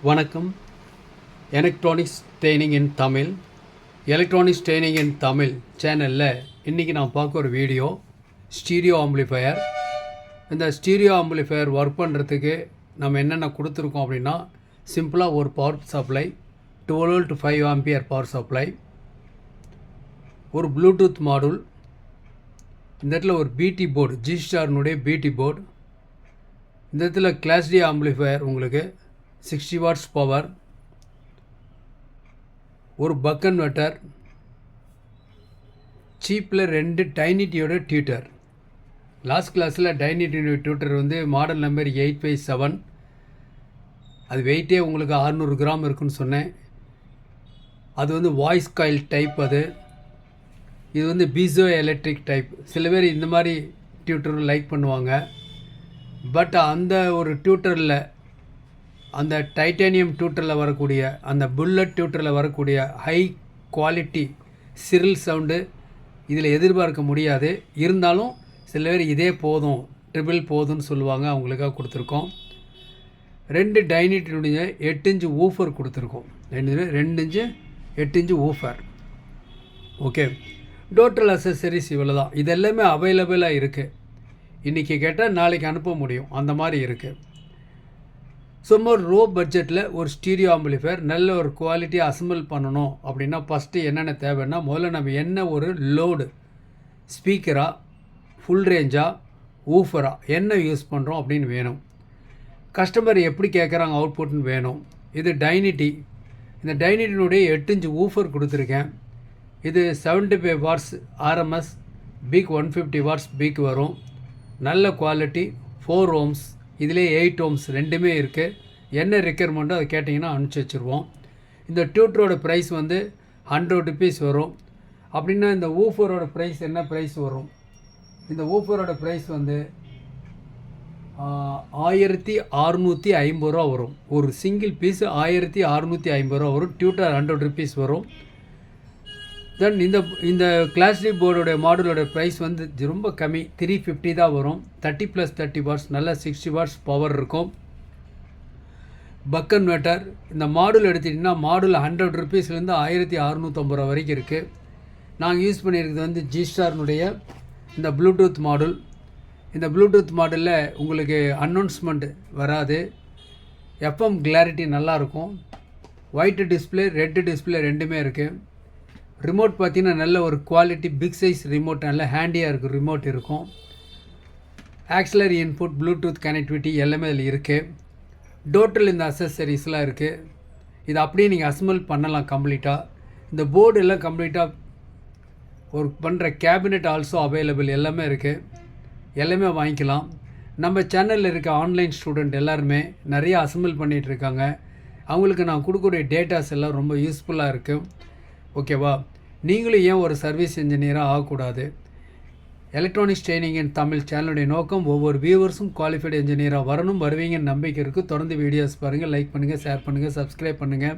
வணக்கம். Electronics training in Tamil electronics training in Tamil சேனலில் இன்றைக்கி நான் பார்க்க ஒரு வீடியோ ஸ்டீரியோ ஆம்பிளிஃபையர் இந்த ஸ்டீரியோ ஆம்பிளிஃபையர் ஒர்க் பண்ணுறதுக்கு நம்ம என்னென்ன கொடுத்துருக்கோம் அப்படின்னா சிம்பிளாக ஒரு power supply twelve to five ampere power supply ஒரு ப்ளூடூத் மாடுல் இந்த இடத்துல ஒரு பிடி போர்டு ஜி ஸ்டார்னுடைய பிடி போர்டு இந்த இடத்துல கிளாஸ் டி ஆம்பிளிஃபையர் உங்களுக்கு சிக்ஸ்டி வாட்ஸ் பவர் ஒரு பக் கன்வெர்ட்டர் சீப்பில் ரெண்டு டைனிட்டியோட டியூட்டர். லாஸ்ட் கிளாஸில் டைனிட்டியோட டியூட்டர் வந்து model number eight five seven. அது வெயிட்டே உங்களுக்கு அறநூறு கிராம் இருக்குன்னு சொன்னேன். அது வந்து வாய்ஸ் காயில் டைப் அது. இது வந்து பீசோ எலக்ட்ரிக் டைப் சில பேர் இந்த மாதிரி டியூட்டர் லைக் பண்ணுவாங்க. பட் அந்த ஒரு டியூட்டரில் அந்த டைட்டானியம் டியூட்டரில் வரக்கூடிய அந்த புல்லட் டியூட்டரில் வரக்கூடிய ஹை குவாலிட்டி சிரில் சவுண்டு இதில் எதிர்பார்க்க முடியாது. இருந்தாலும் சில பேர் இதே போதும் ட்ரிபிள் போதும்னு சொல்லுவாங்க அவங்களுக்காக கொடுத்துருக்கோம். ரெண்டு டைனிட்டினுடைய எட்டு இன்ச்சு ஊஃபர் கொடுத்துருக்கோம். ரெண்டு ரெண்டு இன்ச்சு எட்டு inch woofer okay total accessories இவ்வளோ தான் இது எல்லாமே அவைலபிளாக இருக்குது இன்றைக்கி கேட்டால் நாளைக்கு அனுப்ப முடியும். அந்த மாதிரி இருக்குது சும்மா ரோ பட்ஜெட்டில் ஒரு ஸ்டீரியோ ஆம்பிளிஃபையர் நல்ல ஒரு குவாலிட்டி அசம்பிள் பண்ணணும். அப்படின்னா ஃபஸ்ட்டு என்னென்ன தேவைன்னா முதல்ல நம்ம என்ன ஒரு லோடு ஸ்பீக்கராக ஃபுல் ரேஞ்சாக ஊஃபராக என்ன யூஸ் பண்ணுறோம் அப்படின்னு வேணும். கஸ்டமர் எப்படி கேட்குறாங்க அவுட்புட்னு வேணும். இது டைனிட்டி இந்த டைனிட்டினுடைய எட்டு இன்ச்சு ஊஃபர் கொடுத்துருக்கேன். இது seventy five watts RMS peak one fifty watts peak வரும். நல்ல குவாலிட்டி ஃபோர் ஓம்ஸ் இதிலே எயிட் ஓம்ஸ் ரெண்டுமே இருக்குது என்ன ரெக்யர்மெண்ட்டோ அதை கேட்டிங்கன்னா அனுப்பிச்சி வச்சுருவோம். இந்த டியூட்டரோட ப்ரைஸ் வந்து ஹண்ட்ரட் ருபீஸ் வரும். அப்படின்னா இந்த ஊஃபரோட ப்ரைஸ் என்ன ப்ரைஸ் வரும்? இந்த ஊஃபரோட ப்ரைஸ் வந்து ஆயிரத்தி அறுநூற்றி ஐம்பது ரூபா வரும். ஒரு சிங்கிள் பீஸ் ஆயிரத்தி அறுநூற்றி ஐம்பது ரூபா வரும். டியூட்டர் ஹண்ட்ரட் ருபீஸ் வரும். தென் இந்த இந்த கிளாஸ்டி போர்டோட மாடலோட ப்ரைஸ் வந்து ரொம்ப கம்மி. த்ரீ ஃபிஃப்டி தான் வரும். தேர்ட்டி ப்ளஸ் தேர்ட்டி வாட்ஸ் நல்ல சிக்ஸ்டி வாட்ஸ் பவர் இருக்கும். பக் கன்வெர்ட்டர் இந்த மாடல் எடுத்துட்டிங்கன்னா மாடல் ஹண்ட்ரட் ருபீஸ்லேருந்து ஆயிரத்தி அறநூற்றம்பது ரூபா வரைக்கும் இருக்குது நாங்கள் யூஸ் பண்ணியிருக்கிறது வந்து ஜி ஸ்டார்னுடைய இந்த ப்ளூடூத் மாடல் இந்த ப்ளூடூத் மாடலில் உங்களுக்கு அனௌன்ஸ்மெண்ட் வராது. எஃப்எம் கிளாரிட்டி நல்லாயிருக்கும் ஒயிட்டு டிஸ்பிளே ரெட்டு டிஸ்பிளே ரெண்டுமே இருக்குது ரிமோட் பார்த்தீங்கன்னா நல்ல ஒரு குவாலிட்டி பிக் சைஸ் ரிமோட் நல்ல ஹேண்டியாக இருக்கும் ரிமோட் இருக்கும். ஆக்சிலரி இன்புட் ப்ளூடூத் கனெக்டிவிட்டி எல்லாமே அதில் இருக்குது டோட்டல் இந்த அசசரிஸ்லாம் இருக்குது இது அப்படியே நீங்கள் அசம்பிள் பண்ணலாம் கம்ப்ளீட்டாக இந்த போர்டு எல்லாம் கம்ப்ளீட்டாக ஒரு பண்ணுற கேபினெட் ஆல்சோ அவைலபிள் எல்லாமே இருக்குது எல்லாமே வாங்கிக்கலாம். நம்ம சேனலில் இருக்க ஆன்லைன் ஸ்டூடெண்ட் எல்லாருமே நிறைய அசம்பிள் பண்ணிகிட்டு இருக்காங்க. அவங்களுக்கு நான் கொடுக்கக்கூடிய டேட்டாஸ் எல்லாம் ரொம்ப யூஸ்ஃபுல்லாக இருக்குது ஓகேவா? நீங்களும் ஏன் ஒரு சர்வீஸ் இன்ஜினியராக ஆகக்கூடாது? எலக்ட்ரானிக்ஸ் ட்ரைனிங் இன் தமிழ் சேனலுடைய நோக்கம் ஒவ்வொரு வியூவர்ஸும் குவாலிஃபைடு இன்ஜினியராக வரணும். வருவீங்கன்னு நம்பிக்கை இருக்குது தொடர்ந்து வீடியோஸ் பாருங்கள் லைக் பண்ணுங்கள் ஷேர் பண்ணுங்கள் சப்ஸ்கிரைப் பண்ணுங்கள்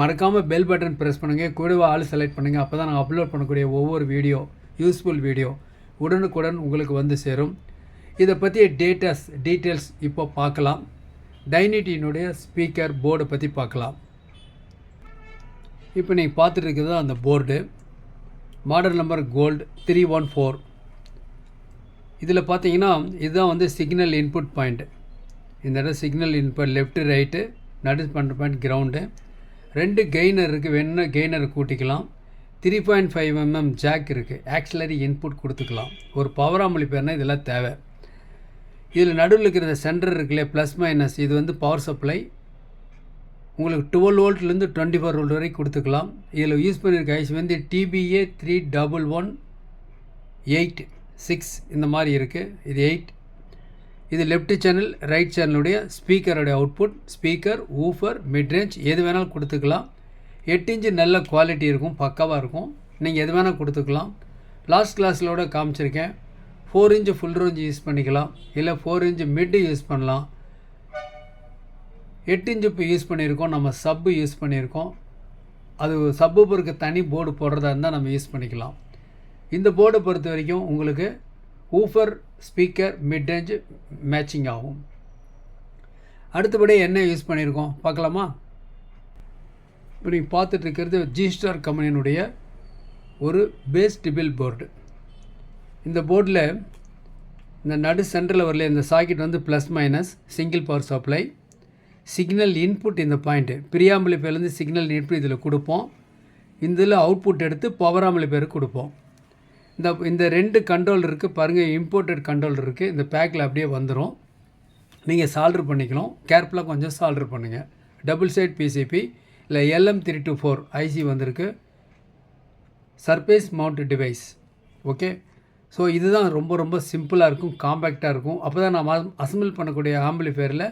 மறக்காமல் பெல் பட்டன் ப்ரெஸ் பண்ணுங்கள் கூடவே ஆள் செலக்ட் பண்ணுங்கள் அப்போ தான் நான் அப்லோட் பண்ணக்கூடிய ஒவ்வொரு வீடியோ யூஸ்ஃபுல் வீடியோ உடனுக்குடன் உங்களுக்கு வந்து சேரும். இதை பற்றிய டேட்டாஸ் டீட்டெயில்ஸ் இப்போ பார்க்கலாம். டைனிட்டியினுடைய ஸ்பீக்கர் போர்டை பற்றி பார்க்கலாம். இப்போ நீங்கள் பார்த்துட்டு இருக்கிறது அந்த board. Model number gold three one four இதில் பார்த்தீங்கன்னா இதுதான் வந்து சிக்னல் இன்புட் பாயிண்ட்டு இந்த இடம் சிக்னல் இன்புட் லெஃப்ட்டு ரைட்டு நடு பண்ணுற பாயிண்ட் கிரவுண்டு. ரெண்டு கெய்னர் இருக்குது வேணும்னா கெய்னர் கூட்டிக்கலாம். Three point five MM jack இருக்குது ஆக்சிலரி இன்புட் கொடுத்துக்கலாம். ஒரு பவர் ஆம்பிளிஃபையர்னால் இதெல்லாம் தேவை. இதில் நடுவில் இருக்கிற சென்டர் இருக்குல்லையே ப்ளஸ் மைனஸ் இது வந்து பவர் சப்ளை உங்களுக்கு டுவெல் வோல்ட்லேருந்து டுவெண்ட்டி ஃபோர் வோல்ட் வரைக்கும் கொடுத்துக்கலாம். இதில் யூஸ் பண்ணியிருக்க ஐசி வந்து TPA three double one eight six இந்த மாதிரி இருக்குது இது எயிட் இது லெஃப்ட் சேனல் ரைட் சேனலுடைய ஸ்பீக்கருடைய அவுட்புட் ஸ்பீக்கர் ஊஃபர் மிட்ரேஞ்ச் எது வேணாலும் கொடுத்துக்கலாம். எட்டு இன்ச்சு நல்ல குவாலிட்டி இருக்கும் பக்காவாக இருக்கும். நீங்கள் எது வேணால் கொடுத்துக்கலாம். லாஸ்ட் கிளாஸிலோட காமிச்சிருக்கேன். Four inch full range use பண்ணிக்கலாம். இல்லை ஃபோர் இன்ச்சு மிட்டு யூஸ் பண்ணலாம். எட்டு இன்ச்சு இப்போ யூஸ் பண்ணியிருக்கோம். நம்ம சப்பு யூஸ் பண்ணியிருக்கோம். அது சப்பூப்பருக்கு தனி போர்டு போடுறதா இருந்தால் நம்ம யூஸ் பண்ணிக்கலாம். இந்த போர்டை பொறுத்த வரைக்கும் உங்களுக்கு woofer speaker mid range matching ஆகும். அடுத்தபடி என்ன யூஸ் பண்ணியிருக்கோம்? பார்க்கலாமா? இப்போ நீங்கள் பார்த்துட்ருக்கிறது ஜிஸ்டார் ஜி ஸ்டார் கம்பெனியினுடைய ஒரு பேஸ் டிபில் போர்டு இந்த போர்டில் இந்த நடு சென்டரில் வரல இந்த சாக்கெட் வந்து plus minus single power supply signal input இந்த பாயிண்ட்டு பிரியாம்பளிப்பேலேருந்து சிக்னல் இன்புட் இதில் கொடுப்போம். இதில் அவுட்புட் எடுத்து பவர் ஆம்பிளிஃபையருக்கு கொடுப்போம். இந்த இந்த ரெண்டு கண்ட்ரோல் இருக்குது பாருங்கள் இம்போர்ட்டட் கண்ட்ரோல் இருக்குது இந்த பேக்கில் அப்படியே வந்துடும் நீங்கள் சால்ட்ரு பண்ணிக்கலாம். கேர்ஃபுல்லாக கொஞ்சம் சால்ட்ரு பண்ணுங்கள் டபுள் சைட் பிசிபி இல்லை LM three two four IC வந்திருக்கு. Surface mount device okay so இதுதான் ரொம்ப ரொம்ப சிம்பிளாக இருக்கும். காம்பேக்டாக இருக்கும். அப்போ தான் நம்ம அசம்பிள் பண்ணக்கூடிய ஆம்பிளிஃபேரில்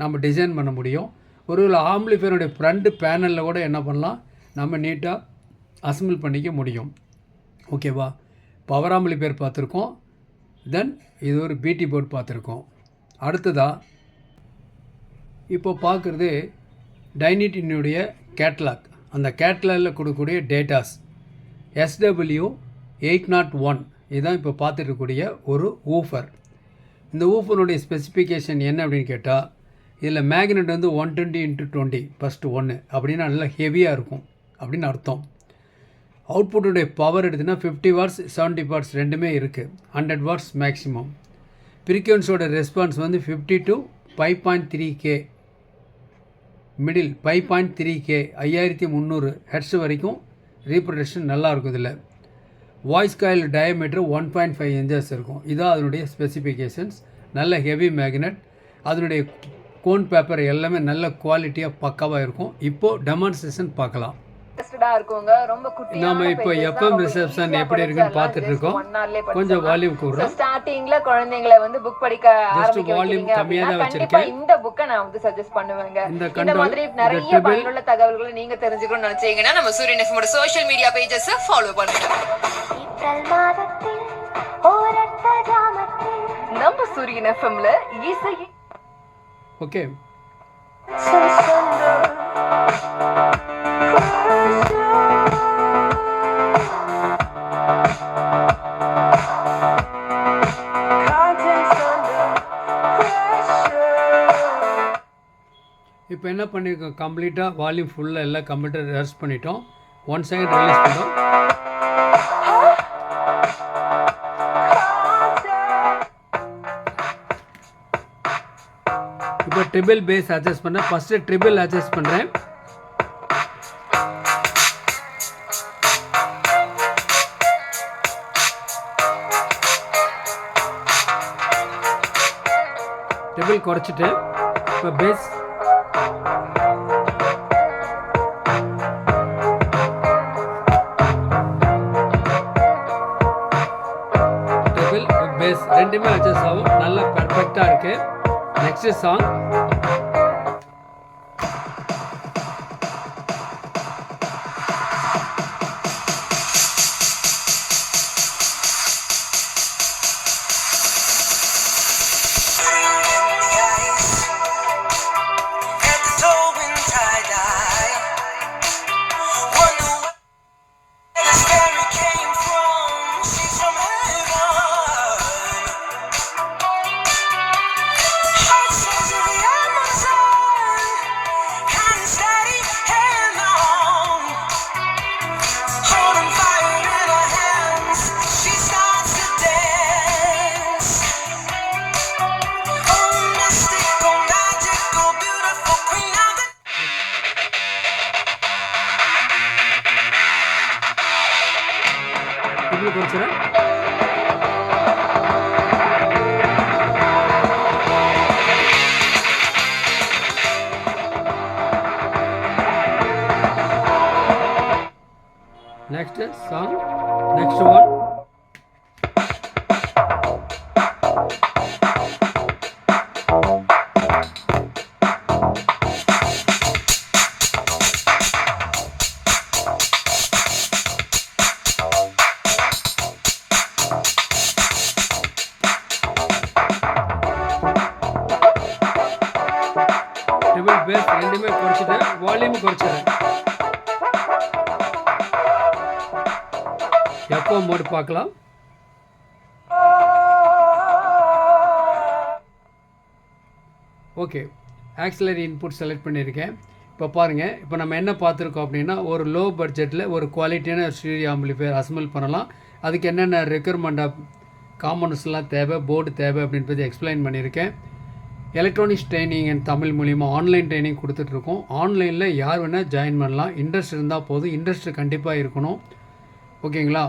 நம்ம டிசைன் பண்ண முடியும். ஒருவேளை ஆம்பிளிஃபையருடைய ஃப்ரண்ட் பேனலில் கூட என்ன பண்ணலாம்? நம்ம நீட்டாக அசம்பிள் பண்ணிக்க முடியும். ஓகேவா பவர் ஆம்பிளிஃபையர் பார்த்துருக்கோம். தென் இது ஒரு பிடி போர்ட் பார்த்துருக்கோம். அடுத்ததாக இப்போ பார்க்குறது டைனிட்டினுடைய கேட்லாக் அந்த கேட்லாகில் கொடுக்கக்கூடிய datas SW eight nought one இதுதான் இப்போ பார்த்துட்டு இருக்கக்கூடிய ஒரு ஊஃபர் இந்த ஊஃபருடைய ஸ்பெசிஃபிகேஷன் என்ன அப்படின்னு கேட்டால் இதில் மேக்னெட் வந்து one twenty into twenty first ஒன்று அப்படின்னா நல்லா ஹெவியாக இருக்கும் அப்படின்னு அர்த்தம். அவுட்புட்டுடைய பவர் எடுத்துன்னா ஃபிஃப்டி வாட்ஸ் செவன்ட்டி வாட்ஸ் ரெண்டுமே இருக்குது ஹண்ட்ரட் வாட்ஸ் மேக்ஸிமம் ஃப்ரீக்வன்ஸோட ரெஸ்பான்ஸ் வந்து fifty to five point three K middle five point three K ஐயாயிரத்தி முந்நூறு ஹெட்ஸ் வரைக்கும் ரீப்ரொடக்ஷன் நல்லா இருக்கும் இதில். Voice coil diameter one point five inches இருக்கும். இதான் அதனுடைய ஸ்பெசிஃபிகேஷன்ஸ் நல்ல ஹெவி மேக்னெட் அதனுடைய கோன் பேப்பர் எல்லாமே நல்ல குவாலிட்டியாக பக்காவாக இருக்கும் இப்போது டெமான்ஸ்ட்ரேஷன் பார்க்கலாம் நாம இப்போ easy ஆ எப்படி இருக்குன்னு. பார்த்துட்டு இருக்கோம். கொஞ்சம். வால்யூம் கூடுறோம் startingல குழந்தைங்களை வந்து புக் படிக்க ஆரம்பிக்க வைக்கிறீங்க கம்மியா அப்படின்னா தான் வச்சிருக்கேன். இந்த புக்கை நான் வந்து சஜஸ்ட் பண்ணுவேங்க இந்த மாதிரி நிறைய பயனுள்ள தகவல்களை நீங்க தெரிஞ்சுக்கணும்னு நினைச்சீங்கன்னா நம்ம சூரியன் எஃப்எமோட சோஷியல் மீடியா பேஜஸ் ஃபாலோ பண்ணுங்க நம்ம சூரியன் எஃப்எம்ல இசை ஓகே. இப்போ என்ன பண்ணியிருக்கோம்? கம்ப்ளீட்டாக வால்யூம் ஃபுல்லாக எல்லாம் கம்ப்யூட்டர் ரெஸ்ட் பண்ணிட்டோம். ஒன் செகண்ட் ரிலீஸ் பண்ணோம் இப்போ ட்ரிபிள் பேஸ் அட்ஜஸ்ட் பண்ணேன் ஃபஸ்ட்டு ட்ரிபிள் அட்ஜஸ்ட் பண்ணுறேன் ட்ரிபிள் குறைச்சிட்டு இப்போ பேஸ் ட்ரிபிள் பேஸ் ரெண்டுமே அட்ஜஸ்ட் ஆகும். நல்லா பெர்ஃபெக்டாக இருக்குது Next song. এগুলো করছে না। Next song next one. ரெண்டுமே குறைச்சிட்டேன் வால்யூம் குறைச்சிடுறேன் எப்போ மோடு பார்க்கலாம். ஓகே ஆக்சிலரி இன்புட் செலக்ட் பண்ணியிருக்கேன். இப்போ பாருங்கள் இப்போ நம்ம என்ன பார்த்துருக்கோம் அப்படின்னா ஒரு லோ பட்ஜெட்டில் ஒரு குவாலிட்டியான ஸ்டீரியோ ஆம்பிளிஃபையர் அசம்பிள் பண்ணலாம். அதுக்கு என்னென்ன ரெக்குயர்மெண்ட் ஆஃப் காம்பனன்ஸ்லாம் தேவை போர்டு தேவை அப்படின்னு பற்றி எக்ஸ்பிளைன் பண்ணியிருக்கேன். எலக்ட்ரானிக்ஸ் ட்ரைனிங் அண்ட் தமிழ் மூலிமா ஆன்லைன் ட்ரைனிங் கொடுத்துட்ருக்கோம் ஆன்லைனில் யார் வேணால் ஜாயின் பண்ணலாம். இன்ட்ரெஸ்ட் இருந்தால் போதும். இன்ட்ரெஸ்ட் கண்டிப்பாக இருக்கணும். ஓகேங்களா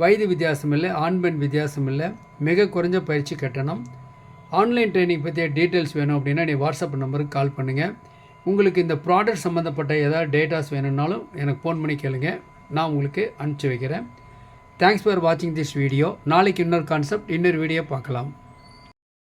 வயது வித்தியாசம் இல்லை ஆண் பெண் வித்தியாசம் இல்லை. மிக குறைஞ்ச பயிற்சி கட்டணம். ஆன்லைன் ட்ரைனிங் பற்றிய டீட்டெயில்ஸ் வேணும் அப்படின்னா நீ வாட்ஸ்அப் நம்பருக்கு கால் பண்ணுங்கள் உங்களுக்கு இந்த ப்ராடக்ட் சம்மந்தப்பட்ட ஏதாவது டேட்டாஸ் வேணும்னாலும் எனக்கு ஃபோன் பண்ணி கேளுங்க. நான் உங்களுக்கு அனுப்பிச்சி வைக்கிறேன். தேங்க்ஸ் ஃபார் வாட்சிங் திஸ் வீடியோ நாளைக்கு இன்னொரு கான்செப்ட் இன்னொரு வீடியோ பார்க்கலாம்.